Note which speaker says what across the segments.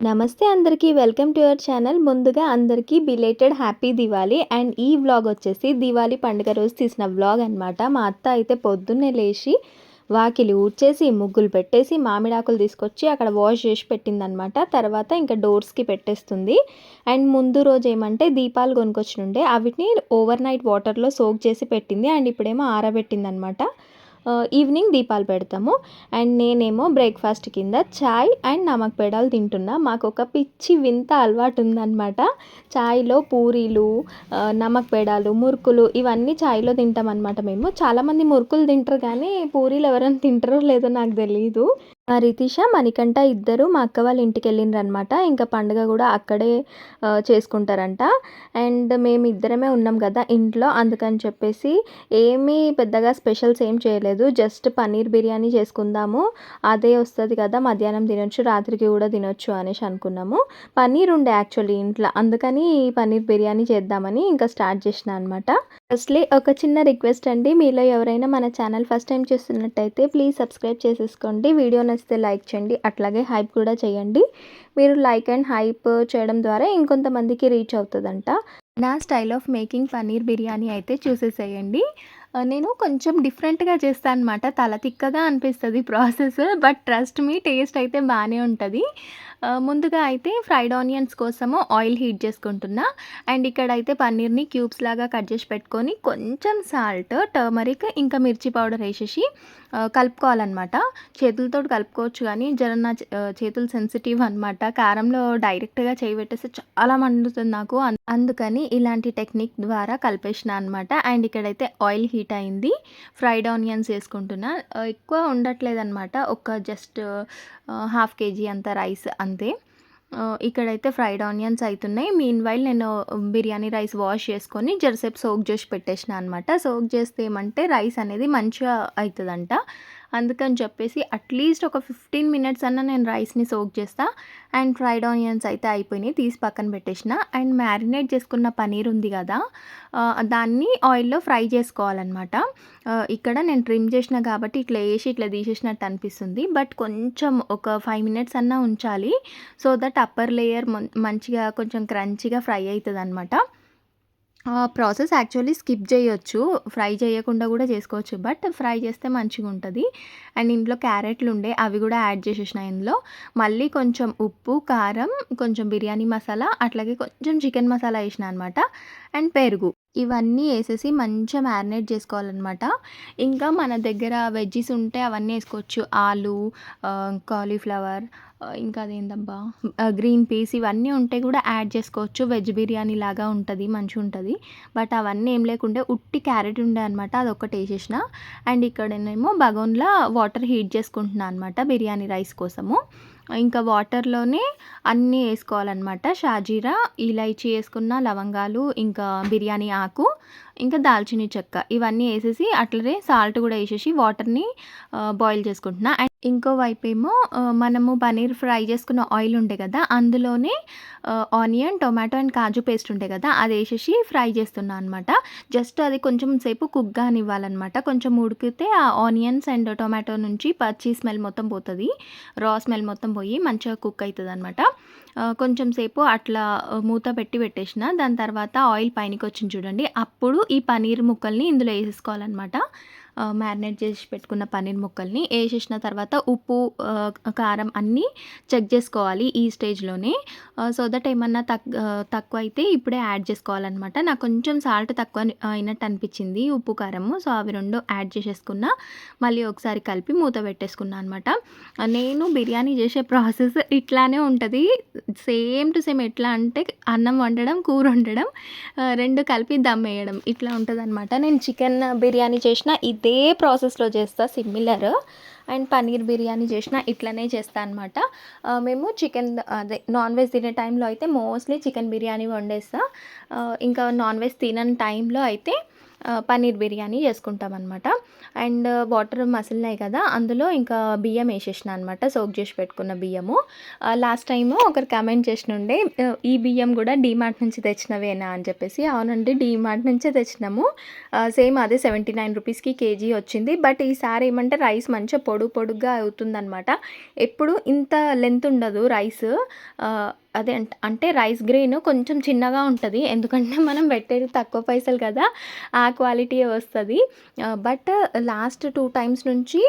Speaker 1: నమస్తే అందరికీ welcome to your channel. ముందుగా అందరికీ బిలేటెడ్ హ్యాపీ దివాళీ. అండ్ ఈ వ్లాగ్ వచ్చేసి దివాళీ పండుగ రోజు తీసిన వ్లాగ్ అనమాట మా అత్త అయితే పొద్దున్నే లేచి వాకిలి ఊడ్చేసి ముగ్గులు పెట్టేసి మామిడాకులు తీసుకొచ్చి అక్కడ వాష్ చేసి పెట్టిందనమాట తర్వాత ఇంకా డోర్స్కి పెట్టేస్తుంది. అండ్ ముందు రోజు ఏమంటే దీపాలు కొనుకొచ్చినుండే అవిటిని ఓవర్ నైట్ వాటర్లో సోక్ చేసి పెట్టింది. అండ్ ఇప్పుడేమో ఆరబెట్టింది అనమాట ఈవినింగ్ దీపాలు పెడతాము. అండ్ నేనేమో బ్రేక్ఫాస్ట్ కింద చాయ్ అండ్ నమక్ పెడాలు తింటున్నా. మాకు ఒక పిచ్చి వింత అలవాటు ఉందన్నమాట చాయ్లో పూరీలు నమక్ పెడాలు మురుకులు ఇవన్నీ చాయ్లో తింటాం అనమాట మేము. చాలామంది మురుకులు తింటారు కానీ పూరీలు ఎవరైనా తింటారో లేదో నాకు తెలియదు రితీష మణికంఠ ఇద్దరు మా అక్క వాళ్ళ ఇంటికి వెళ్ళిండ్రు ఇంకా పండుగ కూడా అక్కడే చేసుకుంటారంట. అండ్ మేము ఇద్దరమే ఉన్నాం కదా ఇంట్లో అందుకని చెప్పేసి ఏమీ పెద్దగా స్పెషల్స్ ఏం చేయలేదు. జస్ట్ పన్నీర్ బిర్యానీ చేసుకుందాము. అదే వస్తుంది కదా మధ్యాహ్నం తినొచ్చు రాత్రికి కూడా తినొచ్చు అనేసి అనుకున్నాము. పన్నీర్ ఉండే యాక్చువల్లీ ఇంట్లో అందుకని పన్నీర్ బిర్యానీ చేద్దామని ఇంకా స్టార్ట్ చేసిన అనమాట ఫస్ట్లీ ఒక చిన్న రిక్వెస్ట్ అండి. మీలో ఎవరైనా మన ఛానల్ ఫస్ట్ టైం చూస్తున్నట్టయితే ప్లీజ్ సబ్స్క్రైబ్ చేసేసుకోండి. వీడియో నచ్చితే లైక్ చేయండి. అట్లాగే హైప్ కూడా చేయండి. మీరు లైక్ అండ్ హైప్ చేయడం ద్వారా ఇంకొంతమందికి రీచ్ అవుతుందంట. నా style of making paneer biryani అయితే చూసేసేయండి. నేను కొంచెం డిఫరెంట్గా చేస్తాను అనమాట తల తిక్కగా అనిపిస్తుంది process but trust me taste అయితే బాగానే ఉంటుంది. ముందుగా అయితే ఫ్రైడ్ ఆనియన్స్ కోసము ఆయిల్ హీట్ చేసుకుంటున్నా. అండ్ ఇక్కడ అయితే పన్నీర్ని క్యూబ్స్ లాగా కట్ చేసి పెట్టుకొని కొంచెం సాల్ట్ టర్మరిక్ ఇంకా మిర్చి పౌడర్ వేసేసి కలుపుకోవాలన్నమాట. చేతులతో కలుపుకోవచ్చు కానీ జర నా చే- చేతులు సెన్సిటివ్ అనమాట కారంలో డైరెక్ట్గా చేయి పెట్టేస్తే చాలా మండుతుంది నాకు. అందుకని ఇలాంటి టెక్నిక్ ద్వారా కలిపేసిన అనమాట అండ్ ఇక్కడైతే ఆయిల్ హీట్ అయింది. ఫ్రైడ్ ఆనియన్స్ వేసుకుంటున్నా. ఎక్కువ ఉండట్లేదు అనమాట ఒక జస్ట్ హాఫ్ కేజీ అంత రైస్ అంతే. ఇక్కడైతే ఫ్రైడ్ ఆనియన్స్ అవుతున్నాయి మీన్ వైల్ నేను బిర్యానీ రైస్ వాష్ చేసుకొని జరసేపు సోక్ చేసి పెట్టేసిన అనమాట సోక్ చేస్తే ఏమంటే రైస్ అనేది మంచిగా అవుతుందంట అందుకని చెప్పేసి అట్లీస్ట్ ఒక ఫిఫ్టీన్ మినిట్స్ అన్న నేను రైస్ని సోక్ చేస్తా. అండ్ ఫ్రైడ్ ఆనియన్స్ అయితే అయిపోయినాయి తీసి పక్కన పెట్టేసిన. అండ్ మ్యారినేట్ చేసుకున్న పనీర్ ఉంది కదా దాన్ని ఆయిల్లో ఫ్రై చేసుకోవాలన్నమాట. ఇక్కడ నేను ట్రిమ్ చేసిన కాబట్టి ఇట్లా వేసి ఇట్లా తీసేసినట్టు అనిపిస్తుంది. బట్ కొంచెం ఒక ఫైవ్ మినిట్స్ అన్నా ఉంచాలి. సో దట్ అప్పర్ లేయర్ మంచిగా కొంచెం క్రంచిగా ఫ్రై అవుతుంది అనమాట ప్రాసెస్ యాక్చువల్లీ స్కిప్ చేయొచ్చు. ఫ్రై చేయకుండా కూడా చేసుకోవచ్చు. బట్ ఫ్రై చేస్తే మంచిగా ఉంటుంది. అండ్ ఇంట్లో క్యారెట్లు ఉండే అవి కూడా యాడ్ చేసేసిన ఇందులో. మళ్ళీ కొంచెం ఉప్పు కారం కొంచెం బిర్యానీ మసాలా అట్లాగే కొంచెం చికెన్ మసాలా వేసిన అనమాట అండ్ పెరుగు. ఇవన్నీ వేసేసి మంచిగా మ్యారినేట్ చేసుకోవాలన్నమాట. ఇంకా మన దగ్గర వెజ్జీస్ ఉంటే అవన్నీ వేసుకోవచ్చు. ఆలు కాలీఫ్లవర్ ఇంకా అదేందబ్బా? గ్రీన్ పీస్ ఇవన్నీ ఉంటే కూడా యాడ్ చేసుకోవచ్చు. వెజ్ బిర్యానీ లాగా ఉంటుంది మంచిగా ఉంటుంది. బట్ అవన్నీ ఏం లేకుంటే ఉట్టి క్యారెట్ ఉండే అనమాట అదొకటి వేసేసిన. అండ్ ఇక్కడనేమో బగోన్లో వాటర్ హీట్ చేసుకుంటున్నాను అనమాట బిర్యానీ రైస్ కోసము. ఇంకా వాటర్లోనే అన్నీ వేసుకోవాలన్నమాట. షాజీరా ఇలైచి వేసుకున్న లవంగాలు ఇంకా బిర్యానీ ఆకు ఇంకా దాల్చిన చెక్క. ఇవన్నీ వేసేసి అట్లనే సాల్ట్ కూడా వేసేసి వాటర్ని బాయిల్ చేసుకుంటున్నా. అండ్ ఇంకో వైపు ఏమో మనము పనీర్ ఫ్రై చేసుకున్న ఆయిల్ ఉండే కదా అందులోనే ఆనియన్ టొమాటో అండ్ కాజు పేస్ట్ ఉండే కదా అది వేసేసి ఫ్రై చేస్తున్నా అనమాట జస్ట్ అది కొంచెం సేపు కుక్ కానివ్వాలన్నమాట. కొంచెం ఉడికితే ఆ ఆనియన్స్ అండ్ టొమాటో నుంచి పచ్చి స్మెల్ మొత్తం పోతుంది. రా స్మెల్ మొత్తం పోయి మంచిగా కుక్ అవుతుంది అనమాట కొంచెం సేపు అట్లా మూత పెట్టి పెట్టేసిన. దాని తర్వాత ఆయిల్ పైనకి వచ్చింది చూడండి. అప్పుడు ఈ పనీర్ ముక్కల్ని ఇందులో వేసేసుకోవాలన్నమాట. మ్యారినేట్ చేసి పెట్టుకున్న పన్నీర్ ముక్కల్ని వేసేసిన తర్వాత ఉప్పు కారం అన్నీ చెక్ చేసుకోవాలి ఈ స్టేజ్లోనే సో దట్ ఏమన్నా తక్ తక్కువ అయితే ఇప్పుడే యాడ్ చేసుకోవాలన్నమాట. నాకు కొంచెం సాల్ట్ తక్కువ అయినట్టు అనిపించింది ఉప్పు కారము. సో అవి రెండు యాడ్ చేసేసుకున్నా మళ్ళీ ఒకసారి కలిపి మూత పెట్టేసుకున్నా అనమాట నేను బిర్యానీ చేసే ప్రాసెస్ ఇట్లానే ఉంటుంది. సేమ్ టు సేమ్ ఎట్లా అంటే అన్నం వండడం కూర వండడం రెండు కలిపి దమ్ వేయడం ఇట్లా ఉంటుంది అనమాట నేను చికెన్ బిర్యానీ చేసిన ఇదే ప్రాసెస్లో చేస్తా సిమిలర్. అండ్ పన్నీర్ బిర్యానీ చేసిన ఇట్లనే చేస్తా అనమాట మేము చికెన్ అదే నాన్ వెజ్ తినే టైంలో అయితే మోస్ట్లీ చికెన్ బిర్యానీ వండేస్తా. ఇంకా నాన్ వెజ్ తినని టైంలో అయితే పన్నీర్ బిర్యానీ చేసుకుంటాం అనమాట అండ్ వాటర్ మసిలినాయి కదా అందులో ఇంకా బియ్యం వేసేసిన అనమాట సోక్ చేసి పెట్టుకున్న బియ్యము. లాస్ట్ టైము ఒకరు కమెంట్ చేసినుండే ఉండే ఈ బియ్యం కూడా డీమార్ట్ నుంచి తెచ్చినవేనా అని చెప్పేసి. అవునండి డీమార్ట్ నుంచే తెచ్చినాము. సేమ్ అదే సెవెంటీ నైన్ రూపీస్కి కేజీ వచ్చింది. బట్ ఈసారి ఏమంటే రైస్ మంచిగా పొడుగు పొడుగ్గా అవుతుందన్నమాట. ఎప్పుడు ఇంత లెంత్ ఉండదు రైస్ అదే అంటే రైస్ గ్రెయిన్ కొంచెం చిన్నగా ఉంటుంది ఎందుకంటే మనం పెట్టేది తక్కువ పైసలు కదా ఆ క్వాలిటీ వస్తుంది. బట్ లాస్ట్ టూ టైమ్స్ నుంచి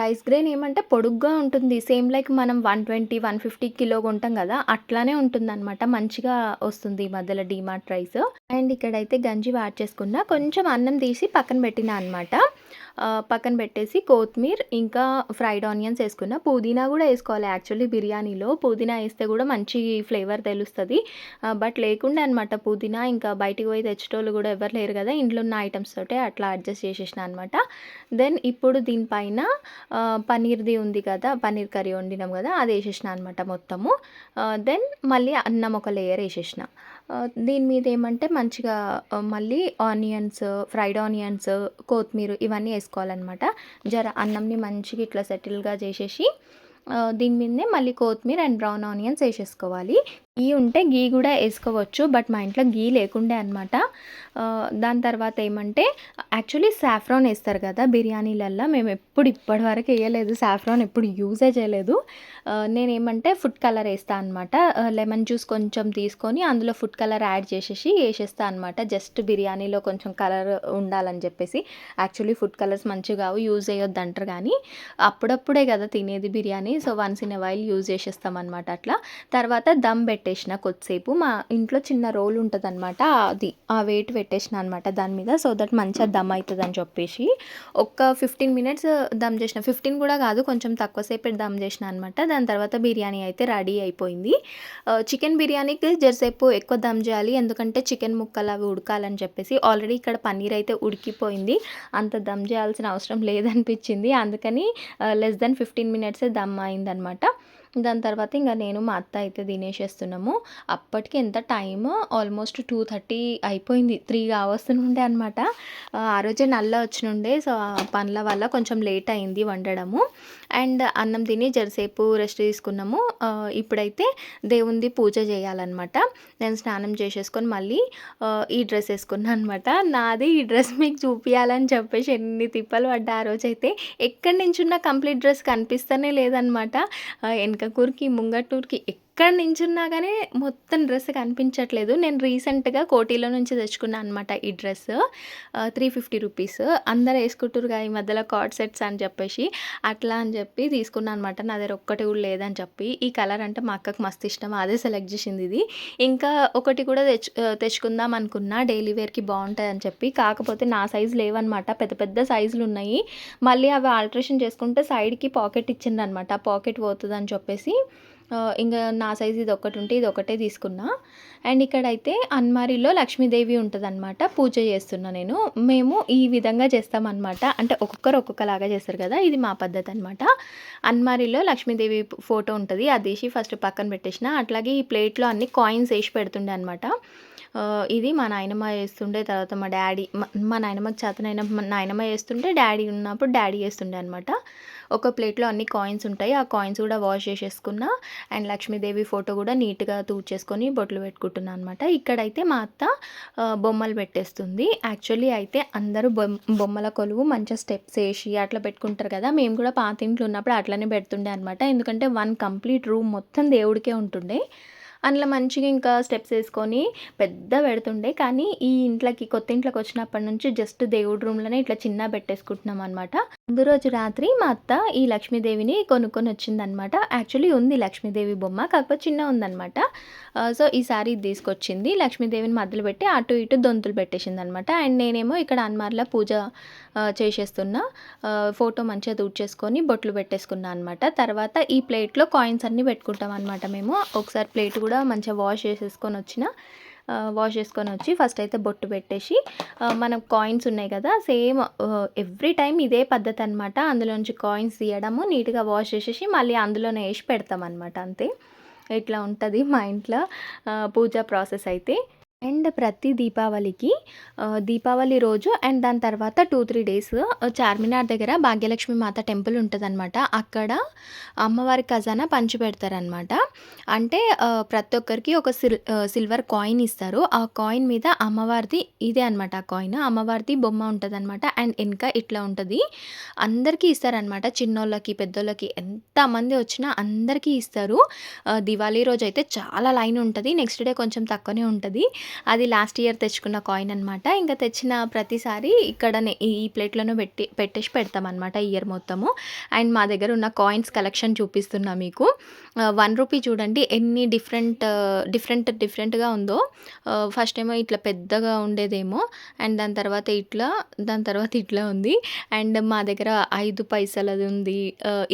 Speaker 1: రైస్ గ్రెయిన్ ఏమంటే పొడుగ్గా ఉంటుంది. సేమ్ లైక్ మనం one twenty one fifty kilo కొంటాం కదా అట్లానే ఉంటుంది అనమాట మంచిగా వస్తుంది ఈ మధ్యలో డీమార్ట్ రైస్. అండ్ ఇక్కడైతే గంజి వాడ్ చేసుకున్న కొంచెం అన్నం తీసి పక్కన పెట్టిన అనమాట పక్కన పెట్టేసి కొత్తిమీర్ ఇంకా ఫ్రైడ్ ఆనియన్స్ వేసుకున్న. పుదీనా కూడా వేసుకోవాలి. యాక్చువల్లీ బిర్యానీలో పుదీనా వేస్తే కూడా మంచి ఫ్లేవర్ తెలుస్తుంది. బట్ లేకుండా అనమాట పుదీనా ఇంకా బయటికి పోయి తెచ్చేటోళ్ళు కూడా ఎవరు లేరు కదా. ఇంట్లో ఉన్న ఐటమ్స్ తోటే అట్లా అడ్జస్ట్ చేసేసిన అనమాట దెన్ ఇప్పుడు దీనిపైన పన్నీర్ది ఉంది కదా పన్నీర్ కర్రీ వండినాం కదా అది వేసేసిన అనమాట మొత్తము. దెన్ మళ్ళీ అన్నం ఒక లేయర్ వేసేసిన. దీని మీద ఏమంటే మంచిగా మళ్ళీ ఆనియన్స్ ఫ్రైడ్ ఆనియన్స్ కొత్తిమీర ఇవన్నీ వేసుకోవాలన్నమాట. జర అన్నంని మంచిగా ఇట్లా సెటిల్గా చేసేసి దీని మీదనే మళ్ళీ కొత్తిమీర అండ్ బ్రౌన్ ఆనియన్స్ వేసేసుకోవాలి. గీ ఉంటే గీ కూడా వేసుకోవచ్చు బట్ మా ఇంట్లో గీ లేకుండే అనమాట దాని తర్వాత ఏమంటే యాక్చువల్లీ సాఫ్రాన్ వేస్తారు కదా బిర్యానీలల్లో మేము ఎప్పుడు ఇప్పటివరకు వేయలేదు సాఫ్రాన్ ఎప్పుడు యూజే చేయలేదు. నేను నేనేమంటే ఫుడ్ కలర్ వేస్తా అనమాట లెమన్ జ్యూస్ కొంచెం తీసుకొని అందులో ఫుడ్ కలర్ యాడ్ చేసేసి వేసేస్తా అనమాట జస్ట్ బిర్యానీలో కొంచెం కలర్ ఉండాలని చెప్పేసి. యాక్చువల్లీ ఫుడ్ కలర్స్ మంచిగా కావు యూజ్ చేయొద్దు అంటారు కానీ అప్పుడప్పుడే కదా తినేది biryani. So once in while use చేసేస్తాం అనమాట అట్లా. తర్వాత దమ్ పెట్టి పెట్టేసిన కొద్దిసేపు. మా ఇంట్లో చిన్న రోల్ ఉంటుంది అనమాట అది ఆ వెయిట్ పెట్టేసిన అనమాట దాని మీద సో దట్ మంచిగా దమ్ అవుతుంది అని చెప్పేసి. ఒక ఫిఫ్టీన్ మినిట్స్ దమ్ చేసిన. ఫిఫ్టీన్ కూడా కాదు కొంచెం తక్కువసేపు దమ్ చేసిన అనమాట దాని తర్వాత బిర్యానీ అయితే రెడీ అయిపోయింది. చికెన్ బిర్యానీకి జరసేపు ఎక్కువ దమ్ చేయాలి. ఎందుకంటే చికెన్ ముక్కలు అవి ఉడకాలని చెప్పేసి ఆల్రెడీ ఇక్కడ పన్నీర్ అయితే ఉడికిపోయింది. అంత దమ్ చేయాల్సిన అవసరం లేదనిపించింది. అందుకని లెస్ దెన్ ఫిఫ్టీన్ మినిట్సే దమ్ అయిందనమాట దాని తర్వాత ఇంకా నేను మా అత్త అయితే తినేసేస్తున్నాము. అప్పటికి ఎంత టైం ఆల్మోస్ట్ టూ థర్టీ అయిపోయింది. త్రీ కావస్తుండే అనమాట ఆ రోజే నల్ల వచ్చినుండే. సో ఆ పనుల వల్ల కొంచెం లేట్ అయింది వండడము. అండ్ అన్నం తిని జరసేపు రెస్ట్ తీసుకున్నాము. ఇప్పుడైతే దేవుంది పూజ చేయాలన్నమాట. నేను స్నానం చేసేసుకొని మళ్ళీ ఈ డ్రెస్ వేసుకున్నాను అనమాట నాది ఈ డ్రెస్ మీకు చూపించాలని చెప్పేసి ఎన్ని తిప్పలు పడ్డా ఆ రోజైతే. ఎక్కడి నుంచి ఉన్న కంప్లీట్ డ్రెస్ కనిపిస్తూనే లేదనమాట వెనక కూరికి ముంగటూరికి ఎక్కడ నించున్నా కానీ మొత్తం డ్రెస్ కనిపించట్లేదు. నేను రీసెంట్గా కోటిలో నుంచి తెచ్చుకున్నాను అనమాట ఈ డ్రెస్. Three fifty rupees. అందరు వేసుకుంటారు కదా ఈ మధ్యలో కార్డ్ సెట్స్ అని చెప్పేసి. అట్లా అని చెప్పి తీసుకున్నాను అనమాట నా దగ్గర ఒక్కటి కూడా లేదని చెప్పి. ఈ కలర్ అంటే మా అక్కకు మస్తు ఇష్టం. అదే సెలెక్ట్ చేసింది ఇది. ఇంకా ఒకటి కూడా తెచ్చు తెచ్చుకుందాం అనుకున్నా. డైలీ వేర్కి బాగుంటుంది అని చెప్పి. కాకపోతే నా సైజు లేవన్నమాట. పెద్ద పెద్ద సైజులు ఉన్నాయి. మళ్ళీ అవి ఆల్ట్రేషన్ చేసుకుంటే సైడ్కి పాకెట్ ఇచ్చిందనమాట పాకెట్ పోతుంది అని చెప్పేసి. ఇంకా నా సైజ్ ఇది ఒకటి ఉంటే ఇది ఒకటే తీసుకున్నా. అండ్ ఇక్కడైతే అన్మారిలో లక్ష్మీదేవి ఉంటుందన్నమాట. పూజ చేస్తున్నా నేను. మేము ఈ విధంగా చేస్తామన్నమాట. అంటే ఒక్కొక్కరు ఒక్కొక్కలాగా చేస్తారు కదా ఇది మా పద్ధతి అనమాట అన్మారిలో లక్ష్మీదేవి ఫోటో ఉంటుంది. అది వేసి ఫస్ట్ పక్కన పెట్టేసిన. అట్లాగే ఈ ప్లేట్లో అన్ని కాయిన్స్ వేసి పెడుతుండే అనమాట ఇది మా నాయనమ్మ చేస్తుండే తర్వాత మా డాడీ మా- నాయనమ్మకి చేతనైన నాయనమ్మ వేస్తుంటే డాడీ ఉన్నప్పుడు డాడీ వేస్తుండే అనమాట ఒక ప్లేట్లో అన్ని కాయిన్స్ ఉంటాయి ఆ కాయిన్స్ కూడా వాష్ చేసేసుకున్నా అండ్ లక్ష్మీదేవి ఫోటో కూడా నీట్గా తూడ్చేసుకొని బొట్లు పెట్టుకుంటున్నాను అనమాట ఇక్కడైతే మా అత్త బొమ్మలు పెట్టేస్తుంది. యాక్చువల్లీ అయితే అందరూ బొమ్మల కొలువు మంచిగా స్టెప్స్ వేసి అట్లా పెట్టుకుంటారు కదా మేము కూడా పాత ఇంట్లో ఉన్నప్పుడు అట్లనే పెడుతుండే అనమాట ఎందుకంటే వన్ కంప్లీట్ రూమ్ మొత్తం దేవుడికే ఉంటుండే. అందులో మంచిగా ఇంకా స్టెప్స్ వేసుకొని పెద్ద పెడుతుండే. కానీ ఈ ఇంట్లోకి కొత్త ఇంట్లోకి వచ్చినప్పటి నుంచి జస్ట్ దేవుడి రూమ్లోనే ఇట్లా చిన్న పెట్టేసుకుంటున్నాం అనమాట ముందు రోజు రాత్రి మా అత్త ఈ లక్ష్మీదేవిని కొనుక్కొని వచ్చిందనమాట యాక్చువల్లీ ఉంది లక్ష్మీదేవి బొమ్మ కాకపోతే చిన్న ఉందన్నమాట. సో ఈసారి ఇది తీసుకొచ్చింది. లక్ష్మీదేవిని మధ్యలో పెట్టి అటు ఇటు దొంతులు పెట్టేసింది అనమాట అండ్ నేనేమో ఇక్కడ అన్మార్లో పూజ చేసేస్తున్నా. ఫోటో మంచిగా దూడ్చేసుకొని బొట్లు పెట్టేసుకున్నా అనమాట తర్వాత ఈ ప్లేట్లో కాయిన్స్ అన్నీ పెట్టుకుంటాం అనమాట మేము. ఒకసారి ప్లేట్ కూడా మంచిగా వాష్ చేసేసుకొని వచ్చిన వాష్ చేసుకొని వచ్చి ఫస్ట్ అయితే బొట్టు పెట్టేసి మనం కాయిన్స్ ఉన్నాయి కదా సేమ్ ఎవ్రీ టైం ఇదే పద్ధతి అనమాట అందులోంచి కాయిన్స్ తీయడము నీట్గా వాష్ చేసేసి మళ్ళీ అందులోనే వేసి పెడతాం అనమాట అంతే. ఇట్లా ఉంటుంది మా ఇంట్లో పూజ ప్రాసెస్ అయితే. అండ్ ప్రతి దీపావళికి దీపావళి రోజు అండ్ దాని తర్వాత 2, 3 డేస్ చార్మినార్ దగ్గర భాగ్యలక్ష్మి మాత టెంపుల్ ఉంటుందన్నమాట అక్కడ అమ్మవారి ఖజానా పంచిపెడతారనమాట. అంటే ప్రతి ఒక్కరికి ఒక సిల్ సిల్వర్ కాయిన్ ఇస్తారు. ఆ కాయిన్ మీద అమ్మవారిది ఇదే అనమాట ఆ కాయిన్. అమ్మవారిది బొమ్మ ఉంటుందన్నమాట అండ్ ఇంకా ఇట్లా ఉంటుంది అందరికీ ఇస్తారనమాట. చిన్నోళ్ళకి, పెద్దోళ్ళకి ఎంతమంది వచ్చినా అందరికీ ఇస్తారు. దివాళీ రోజు అయితే చాలా లైన్ ఉంటుంది నెక్స్ట్ డే కొంచెం తక్కువనే ఉంటుంది అది లాస్ట్ ఇయర్ తెచ్చుకున్న కాయిన్ అనమాట. ఇంకా తెచ్చిన ప్రతిసారి ఇక్కడనే ఈ ప్లేట్‌లోనే పెట్టి పెట్టేసి పెడతామనమాట ఇయర్ మొత్తము. అండ్ మా దగ్గర ఉన్న కాయిన్స్ కలెక్షన్ చూపిస్తున్నా మీకు. వన్ రూపీ చూడండి ఎన్ని డిఫరెంట్ డిఫరెంట్ డిఫరెంట్‌గా ఉందో. ఫస్ట్ ఏమో ఇట్లా పెద్దగా ఉండేదేమో. అండ్ దాని తర్వాత ఇట్లా, దాని తర్వాత ఇట్లా ఉంది. అండ్ మా దగ్గర ఐదు పైసలది ఉంది.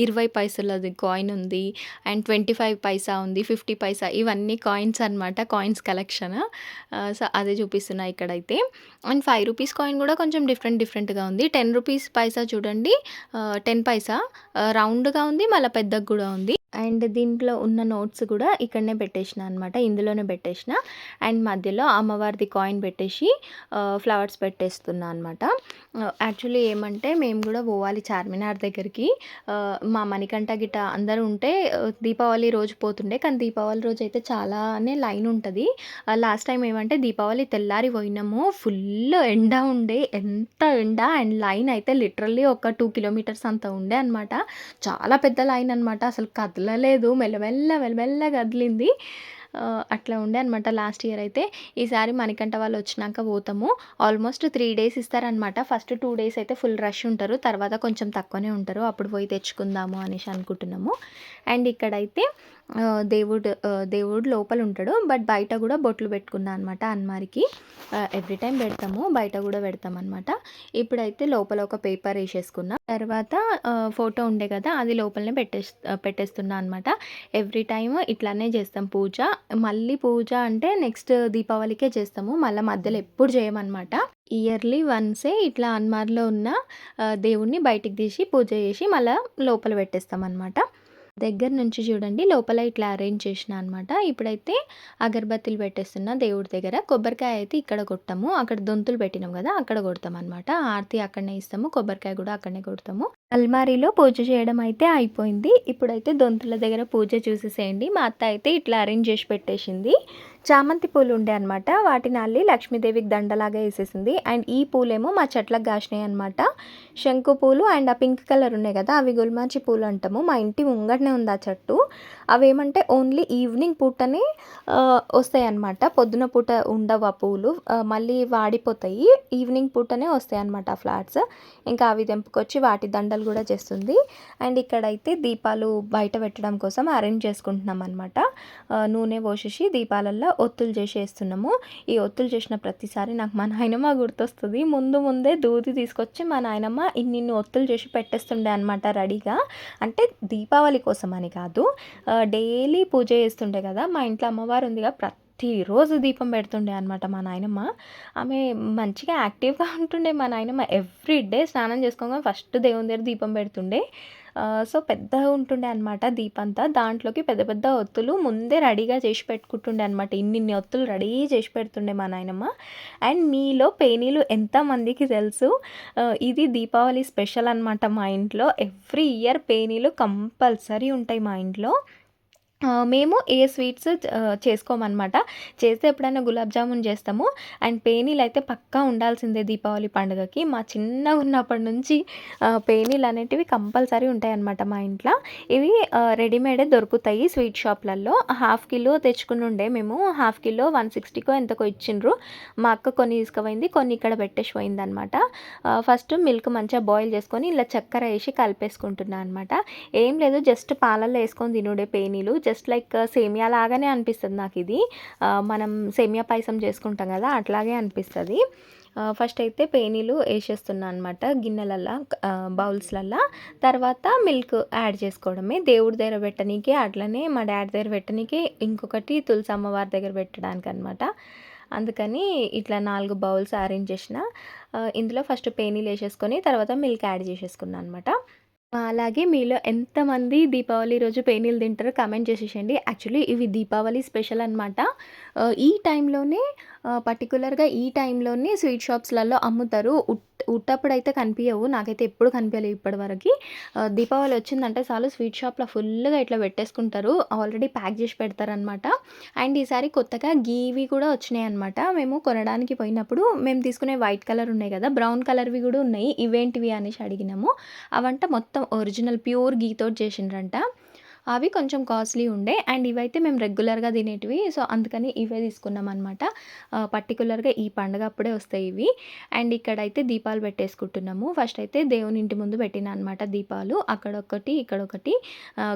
Speaker 1: ఇరవై పైసలది కాయిన్ ఉంది. అండ్ 25 పైసా ఉంది. 50 పైసా ఇవన్నీ కాయిన్స్ అనమాట. Coins collection. సో, అదే చూపిస్తున్నా ఇక్కడైతే. అండ్ ఫైవ్ రూపీస్ కాయిన్ కూడా కొంచెం డిఫరెంట్ డిఫరెంట్‌గా ఉంది. 10 రూపీస్ పైసా చూడండి టెన్ పైసా రౌండ్‌గా ఉంది. మళ్ళా పెద్దగా కూడా ఉంది. అండ్ దీని దీంట్లో ఉన్న నోట్స్ కూడా ఇక్కడనే పెట్టేసిన అనమాట. ఇందులోనే పెట్టేసిన. అండ్ మధ్యలో అమ్మవారిది కాయిన్ పెట్టేసి ఫ్లవర్స్ పెట్టేస్తున్నా అనమాట. యాక్చువల్లీ ఏమంటే మేము కూడా పోవాలి చార్మినార్ దగ్గరికి. మా మణికంఠ గిట్ట అందరూ ఉంటే దీపావళి రోజు పోతుండే. కానీ దీపావళి రోజు అయితే చాలానే లైన్ ఉంటుంది లాస్ట్ టైం ఏమంటే దీపావళి తెల్లారి పోయినాము. ఫుల్ ఎండ ఉండే. ఎంత ఎండ అండ్ లైన్ అయితే లిటరల్లీ ఒక టూ కిలోమీటర్స్ అంత ఉండే అనమాట. చాలా పెద్ద లైన్ అనమాట. అసలు కదలలేదు. మెల్లమెల్ల మెల్లమెల్లగా కదిలింది. అట్లా ఉండే అనమాట లాస్ట్ ఇయర్ అయితే. ఈసారి మణికంఠ వాళ్ళు వచ్చినాక పోతాము. ఆల్మోస్ట్ త్రీ డేస్ ఇస్తారనమాట. ఫస్ట్ టూ డేస్ అయితే ఫుల్ రష్ ఉంటారు. తర్వాత కొంచెం తక్కువనే ఉంటారు. అప్పుడు పోయి తెచ్చుకుందాము అనేసి అనుకుంటున్నాము. అండ్ ఇక్కడైతే దేవుడు దేవుడు లోపల ఉంటాడు. బట్ బయట కూడా బొట్లు పెట్టుకున్నా అనమాట అన్మారికి ఎవ్రీ టైం పెడతాము. బయట కూడా పెడతాం అనమాట ఇప్పుడైతే లోపల ఒక పేపర్ వేసేసుకున్నా తర్వాత ఫోటో ఉండే కదా! అది లోపలనే పెట్టే పెట్టేస్తున్నా అనమాట. ఎవ్రీ టైమ్ ఇట్లానే చేస్తాం పూజ. మళ్ళీ పూజ అంటే నెక్స్ట్ దీపావళికే చేస్తాము. మళ్ళీ మధ్యలో ఎప్పుడు చేయమనమాట. ఇయర్లీ వన్సే ఇట్లా అన్మార్లో ఉన్న దేవుణ్ణి దేవుడిని బయటికి తీసి పూజ చేసి మళ్ళీ లోపల పెట్టేస్తామనమాట. దగ్గర నుంచి చూడండి లోపల ఇట్లా అరేంజ్ చేసినా అనమాట. ఇప్పుడైతే అగరబత్తిలు పెట్టేస్తున్నా దేవుడి దగ్గర. కొబ్బరికాయ అయితే ఇక్కడ కొట్టము. అక్కడ దొంతులు పెట్టినాం కదా! అక్కడ కొడతామనమాట. ఆర్తి అక్కడనే ఇస్తాము. కొబ్బరికాయ కూడా అక్కడనే కొడతాము. అల్మారీలో పూజ చేయడం అయితే అయిపోయింది. ఇప్పుడైతే దొంతుల దగ్గర పూజ చూసేసేయండి. మా అత్త అయితే ఇట్లా అరేంజ్ చేసి పెట్టేసింది. చామంతి పూలు ఉండే అనమాట. వాటిని అల్లి లక్ష్మీదేవికి దండలాగా వేసేసింది అండ్ ఈ పూలేమో మా చెట్లకు కాసినాయి అనమాట. శంకు పూలు అండ్ ఆ పింక్ కలర్ ఉన్నాయి కదా! అవి గుల్మాచి పూలు అంటాము. మా ఇంటి ముంగటనే ఉంది ఆ చెట్టు. అవేమంటే ఓన్లీ ఈవినింగ్ పూటనే వస్తాయి వస్తాయన్నమాట. పొద్దున పూట ఉండవు ఆ పూలు. మళ్ళీ వాడిపోతాయి. ఈవినింగ్ పూటనే వస్తాయి అనమాట ఆ ఫ్లాట్స్ ఇంకా అవి తెంపుకొచ్చి వాటి దండలు కూడా చేస్తుంది. అండ్ ఇక్కడైతే దీపాలు బయట పెట్టడం కోసం అరేంజ్ చేసుకుంటున్నాం అనమాట. నూనె పోసేసి దీపాలల్లో ఒత్తులు చేసి వేస్తున్నాము ఈ ఒత్తులు చేసిన ప్రతిసారి నాకు మా నాయనమ్మ గుర్తొస్తుంది ముందు ముందే దూది తీసుకొచ్చి మా నాయనమ్మ ఇన్నిన్ని ఒత్తులు చేసి పెట్టేస్తుండే అనమాట రెడీగా. అంటే దీపావళి కోసం అని కాదు. డైలీ పూజ చేస్తుండే కదా! మా ఇంట్లో అమ్మవారు ఉందిగా ప్రతిరోజు దీపం పెడుతుండే అనమాట మా నాయనమ్మ. ఆమె మంచిగా యాక్టివ్‌గా ఉంటుండే మా నాయనమ్మ. ఎవ్రీ డే స్నానం చేసుకోగానే ఫస్ట్ దేవుని దగ్గర దీపం పెడుతుండే. సో, పెద్దగా ఉంటుండే అనమాట దీపంతా. దాంట్లోకి పెద్ద పెద్ద ఒత్తులు ముందే రెడీగా చేసి పెట్టుకుంటుండే అనమాట. ఇన్నిన్ని ఒత్తులు రెడీ చేసి పెడుతుండే మా నాయనమ్మ. అండ్ మీలో పేనీలు ఎంతమందికి తెలుసు? ఇది దీపావళి స్పెషల్ అనమాట మా ఇంట్లో. ఎవ్రీ ఇయర్ పేనీలు కంపల్సరీ ఉంటాయి మా ఇంట్లో. మేము ఏ స్వీట్స్ చేసుకోమన్నమాట చేసుకోమనమాట. చేస్తే ఎప్పుడైనా గులాబ్ జామున్ చేస్తాము. అండ్ పేనీలు అయితే పక్కా ఉండాల్సిందే దీపావళి పండుగకి. మా చిన్నగున్నప్పటి నుంచి పేనీలు అనేటివి కంపల్సరీ ఉంటాయన్నమాట మా ఇంట్లో. ఇవి రెడీమేడే దొరుకుతాయి స్వీట్ షాప్‌లలో. హాఫ్ కిలో తెచ్చుకుని ఉండే మేము. హాఫ్ కిలో 160కో ఎంతకో ఇచ్చిండ్రు. మా అక్క కొన్ని తీసుకుపోయింది. కొన్ని ఇక్కడ పెట్టేసి పోయిందనమాట. ఫస్ట్ మిల్క్ మంచిగా బాయిల్ చేసుకొని ఇలా చక్కెర వేసి కలిపేసుకుంటున్నా అనమాట. ఏం లేదు జస్ట్ పాలల్లో వేసుకొని తినుడే పేనీలు. జస్ట్ జస్ట్ లైక్ సేమియా లాగానే అనిపిస్తుంది నాకు ఇది మనం సేమియా పాయసం చేసుకుంటాం కదా! అట్లాగే అనిపిస్తుంది ఫస్ట్ అయితే పేనీలు వేసేస్తున్నాను అనమాట గిన్నెలల్లో బౌల్స్లల్లో తర్వాత మిల్క్ యాడ్ చేసుకోవడమే. దేవుడి దగ్గర పెట్టడానికి అట్లనే మా డాడీ దగ్గర పెట్టడానికి ఇంకొకటి తులసి అమ్మవారి దగ్గర పెట్టడానికి అనమాట అందుకని ఇట్లా నాలుగు బౌల్స్ అరేంజ్ చేసిన. ఇందులో ఫస్ట్ పేనీలు వేసేసుకొని తర్వాత మిల్క్ యాడ్ చేసేసుకున్నాను అనమాట. అలాగే మీలో ఎంతమంది దీపావళి రోజు పేనీలు తింటారో కామెంట్ చేసేసేయండి. యాక్చువల్లీ ఇవి దీపావళి స్పెషల్ అనమాట. ఈ టైంలోనే పర్టికులర్గా ఈ టైంలోనే స్వీట్ షాప్స్లలో అమ్ముతారు. ఉట్ ఉట్టప్పుడు అయితే కనిపించవు నాకైతే ఎప్పుడు కనిపించలేవు ఇప్పటివరకు. దీపావళి వచ్చిందంటే చాలు స్వీట్ షాప్లో ఫుల్గా ఇట్లా పెట్టేసుకుంటారు. ఆల్రెడీ ప్యాక్ చేసి పెడతారనమాట అండ్ ఈసారి కొత్తగా గీవి కూడా వచ్చినాయి అనమాట మేము కొనడానికి పోయినప్పుడు మేము తీసుకునే వైట్ కలర్ ఉన్నాయి కదా బ్రౌన్ కలర్వి కూడా ఉన్నాయి. ఇవేంటివి అనేసి అడిగినాము. అవంట మొత్తం ఒరిజినల్ ప్యూర్ గీతో చేసిండ్రంట. అవి కొంచెం కాస్ట్లీ ఉండే. అండ్ ఇవైతే మేము రెగ్యులర్గా తినేటివి. సో అందుకని ఇవే తీసుకున్నాం అనమాట పర్టికులర్గా ఈ పండగ అప్పుడే వస్తాయి ఇవి. అండ్ ఇక్కడైతే దీపాలు పెట్టేసుకుంటున్నాము. ఫస్ట్ అయితే దేవుని ఇంటి ముందు పెట్టిన అనమాట దీపాలు. అక్కడ ఒకటి ఇక్కడ ఒకటి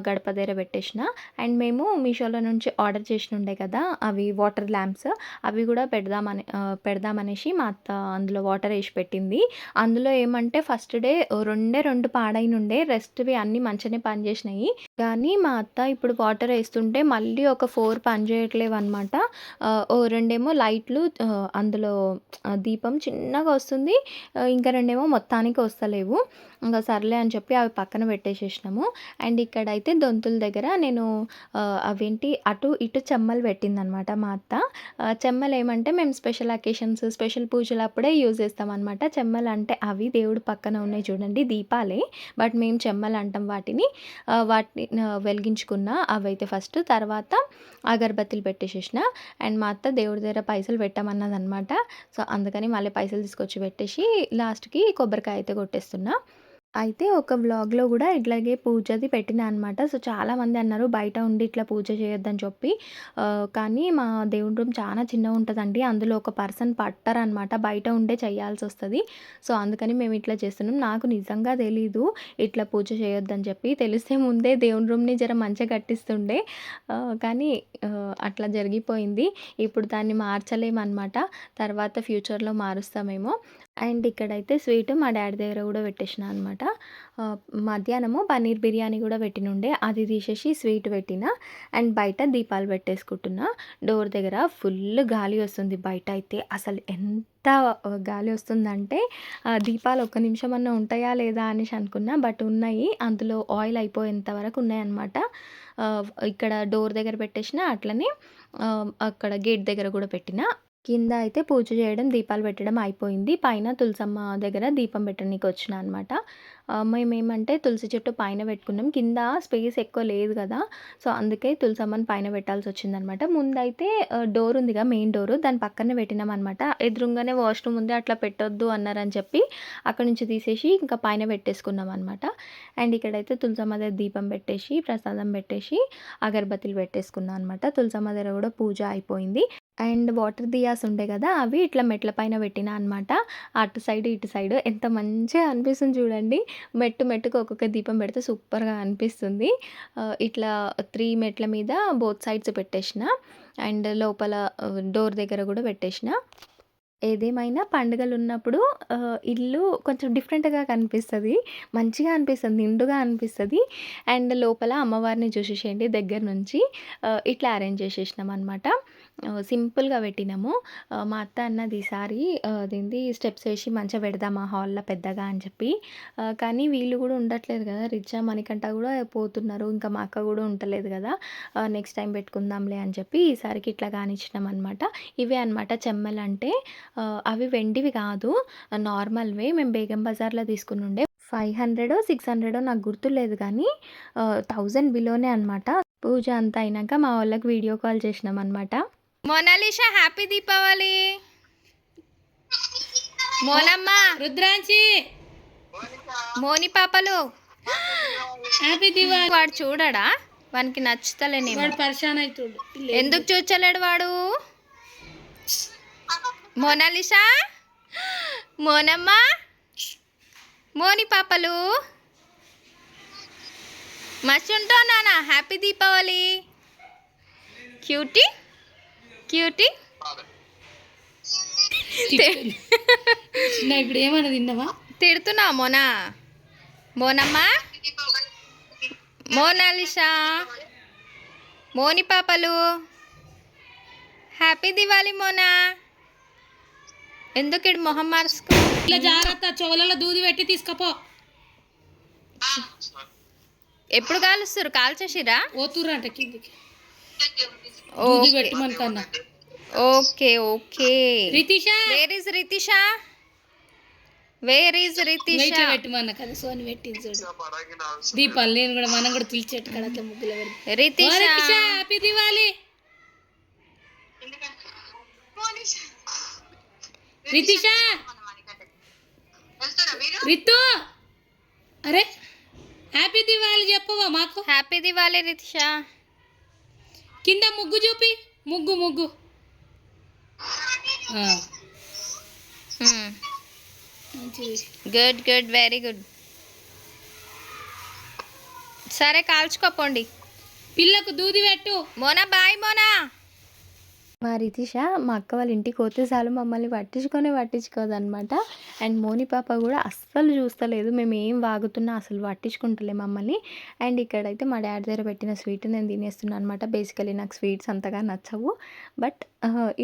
Speaker 1: గడప దగ్గర పెట్టేసిన. అండ్ మేము మీషోలో నుంచి ఆర్డర్ చేసిన ఉండే కదా అవి వాటర్ ల్యాంప్స్. అవి కూడా పెడదామని పెడదామనేసి మా అత్త అందులో వాటర్ వేసి పెట్టింది. అందులో ఏమంటే ఫస్ట్ డే రెండే రెండు పాడైనుండే. రెస్ట్వి అన్నీ మంచిగానే పనిచేసినాయి. కానీ మా అత్త ఇప్పుడు వాటర్ వేస్తుంటే మళ్ళీ ఒక ఫోర్ పనిచేయట్లేవు అనమాట ఓ రెండేమో లైట్లు అందులో దీపం చిన్నగా వస్తుంది. ఇంకా రెండేమో మొత్తానికి వస్తలేవు. ఇంకా సర్లే అని చెప్పి అవి పక్కన పెట్టేసేసినాము. అండ్ ఇక్కడైతే దొంతుల దగ్గర నేను అవేంటి అటు ఇటు చెమ్మలు పెట్టిందనమాట మా అత్త. చెమ్మలు ఏమంటే మేము స్పెషల్ అకేషన్స్ స్పెషల్ పూజలు అప్పుడే యూజ్ చేస్తాం అనమాట చెమ్మలు అంటే అవి దేవుడు పక్కన ఉన్నాయి చూడండి దీపాలే. బట్ మేము చెమ్మలు అంటాం వాటిని. వాటిని వెలిగించుకున్న అవైతే ఫస్ట్. తర్వాత అగరబత్తిలు పెట్టేసేసిన. అండ్ మా అత్త దేవుడి దగ్గర పైసలు పెట్టామన్నది అనమాట సో అందుకని మళ్ళీ పైసలు తీసుకొచ్చి పెట్టేసి లాస్ట్కి కొబ్బరికాయ అయితే కొట్టేస్తున్నా. అయితే ఒక వ్లాగ్లో కూడా ఇట్లాగే పూజది పెట్టిన అనమాట సో చాలామంది అన్నారు బయట ఉండి ఇట్లా పూజ చేయొద్దని చెప్పి. కానీ మా దేవుడి రూమ్ చాలా చిన్నగా ఉంటుందండి. అందులో ఒక పర్సన్ పట్టారనమాట. బయట ఉండే చేయాల్సి వస్తుంది. సో అందుకని మేము ఇట్లా చేస్తున్నాం. నాకు నిజంగా తెలీదు ఇట్లా పూజ చేయొద్దని చెప్పి. తెలిస్తే ముందే దేవుని రూమ్ని జర మంచిగా కట్టిస్తుండే. కానీ అట్లా జరిగిపోయింది. ఇప్పుడు దాన్ని మార్చలేమన్నమాట తర్వాత ఫ్యూచర్లో మారుస్తామేమో. అండ్ ఇక్కడైతే స్వీట్ మా డాడీ దగ్గర కూడా పెట్టేసిన అనమాట మధ్యాహ్నము పన్నీర్ బిర్యానీ కూడా పెట్టినుండే అది తీసేసి స్వీట్ పెట్టిన అండ్ బయట దీపాలు పెట్టేసుకుంటున్నా. డోర్ దగ్గర ఫుల్ గాలి వస్తుంది బయట అయితే. అసలు ఎంత గాలి వస్తుందంటే ఆ దీపాలు ఒక్క నిమిషం అన్న ఉంటాయా లేదా అనేసి అనుకున్నా బట్ ఉన్నాయి. అందులో ఆయిల్ అయిపోయేంత వరకు ఉన్నాయన్నమాట ఇక్కడ డోర్ దగ్గర పెట్టేసిన అట్లనే అక్కడ గేట్ దగ్గర కూడా పెట్టిన. కింద అయితే పూజ చేయడం దీపాలు పెట్టడం అయిపోయింది. పైన తులసమ్మ దగ్గర దీపం పెట్టడానికి వచ్చిన అనమాట మేమేమంటే తులసి చెట్టు పైన పెట్టుకున్నాం. కింద స్పేస్ ఎక్కువ లేదు కదా. సో అందుకే తులసమ్మని పైన పెట్టాల్సి వచ్చిందనమాట ముందైతే డోర్ ఉందిగా మెయిన్ డోర్. దాని పక్కనే పెట్టినాం అనమాట ఎదురుగానే వాష్రూమ్ ఉంది. అట్లా పెట్టొద్దు అన్నారని చెప్పి అక్కడ నుంచి తీసేసి ఇంకా పైన పెట్టేసుకున్నాం అనమాట అండ్ ఇక్కడైతే తులసమ్మ దగ్గర దీపం పెట్టేసి ప్రసాదం పెట్టేసి అగరబత్తిలు పెట్టేసుకున్నాం అనమాట తులసమ్మ దగ్గర కూడా పూజ అయిపోయింది. అండ్ వాటర్ దియాస్ ఉండే కదా అవి ఇట్లా మెట్ల పైన పెట్టిన అనమాట అటు సైడ్ ఇటు సైడ్ ఎంత మంచిగా అనిపిస్తుంది చూడండి. మెట్టు మెట్టుకు ఒక్కొక్క దీపం పెడితే సూపర్గా అనిపిస్తుంది. ఇట్లా త్రీ మెట్ల మీద బోత్ సైడ్స్ పెట్టేసిన. అండ్ లోపల డోర్ దగ్గర కూడా పెట్టేసిన. ఏదేమైనా పండుగలు ఉన్నప్పుడు ఇల్లు కొంచెం డిఫరెంట్గా కనిపిస్తుంది. మంచిగా అనిపిస్తుంది నిండుగా అనిపిస్తుంది. అండ్ లోపల అమ్మవారిని చూసేసేయండి దగ్గర నుంచి. ఇట్లా అరేంజ్ చేసేసినాం అనమాట సింపుల్గా పెట్టినాము. మా అత్త అన్నది ఈసారి ఆ, స్టెప్స్ వేసి మంచిగా పెడదాం ఆ హాల్లో పెద్దగా అని చెప్పి. కానీ వీళ్ళు కూడా ఉండట్లేదు కదా రిచా మణికంట కూడా పోతున్నారు ఇంకా మా అక్క కూడా ఉండలేదు కదా. నెక్స్ట్ టైం పెట్టుకుందాంలే అని చెప్పి ఈసారికి ఇట్లా కానిచ్చినాం అనమాట ఇవే అనమాట చెమ్మలు అంటే అవి వెండివి కాదు నార్మల్వే మేము బేగం బజార్లో తీసుకుని ఉండే ఫైవ్ హండ్రెడ్ సిక్స్ హండ్రెడో నాకు గుర్తులేదు కానీ థౌజండ్ బిలోనే అనమాట పూజ అంతా అయినాక మా వాళ్ళకి వీడియో కాల్ చేసినాం అనమాట మోనాలిషా హ్యాపీ దీపావళి. మోనమ్మ
Speaker 2: రుద్రాంచి.
Speaker 1: మోని పాపలు.
Speaker 2: హ్యాపీ దివాళీ
Speaker 1: వాడు చూడడా? వానికి నచ్చుతలేనేమో
Speaker 2: వాడు పరిశాన్ అవుతుడు
Speaker 1: ఎందుకు చూచలేడు వాడు? మోనాలిసా? మోనమ్మ? మోని పాపలు. మస్తు ఉంటావు నాన్న హ్యాపీ దీపావళి. క్యూటీ. క్యూటీ?
Speaker 2: ఇప్పుడు ఏమన్నా తిన్నావా?
Speaker 1: తిడుతున్నా మోనా. మోనమ్మ? మోనాలిసా మోని పాపలు హ్యాపీ దివాళీ మోనా. ఎందుకు ఇడు మొహం మార్చుకో?
Speaker 2: ఇట్లా జాగ్రత్త చెవులలో దూది పెట్టి తీసుకపో.
Speaker 1: ఎప్పుడు కాలుస్తారు కాల్చేసిరా
Speaker 2: ఓతుర్రు అంట కిందికి. దూది
Speaker 1: okay okay.
Speaker 2: Ritisha?
Speaker 1: Where is Ritisha? Where is
Speaker 2: ఇట్లా
Speaker 1: రితిషా
Speaker 2: పెట్టమన్న కదా సోని పెట్టింది చూడు. దీపాలు నేను కూడా మనం కూడా తులిచెట్టు కదా అట్లా ముగ్గులు
Speaker 1: రితిష.
Speaker 2: హ్యాపీ దివాలి రితిష. రితు. అరే హ్యాపీ దివాలి చెప్పవా మాకు?
Speaker 1: హ్యాపీ దివాలి రితిషా.
Speaker 2: కింద ముగ్గు చూపి. ముగ్గు ముగ్గు.
Speaker 1: గుడ్ గుడ్ వెరీ గుడ్ సరే కాల్చుకోపోండి.
Speaker 2: పిల్లకు దూది పెట్టు.
Speaker 1: మోనా బాయ్ మోనా. మా రితిష మా అక్క వాళ్ళ ఇంటికి పోతే చాలు మమ్మల్ని పట్టించుకొని పట్టించుకోదనమాట అండ్ మోని పాప కూడా అస్సలు చూస్తలేదు. మేము ఏం వాగుతున్నా అసలు పట్టించుకుంటలే మమ్మల్ని. అండ్ ఇక్కడైతే మా డాడీ దగ్గర పెట్టిన స్వీట్ నేను తినేస్తున్నాను అనమాట బేసికలీ నాకు స్వీట్స్ అంతగా నచ్చవు. బట్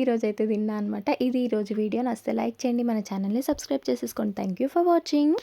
Speaker 1: ఈరోజు అయితే తిన్నా అనమాట ఇది ఈరోజు వీడియో. నచ్చితే లైక్ చేయండి. మన ఛానల్ని సబ్స్క్రైబ్ చేసేసుకోండి. Thank you for watching.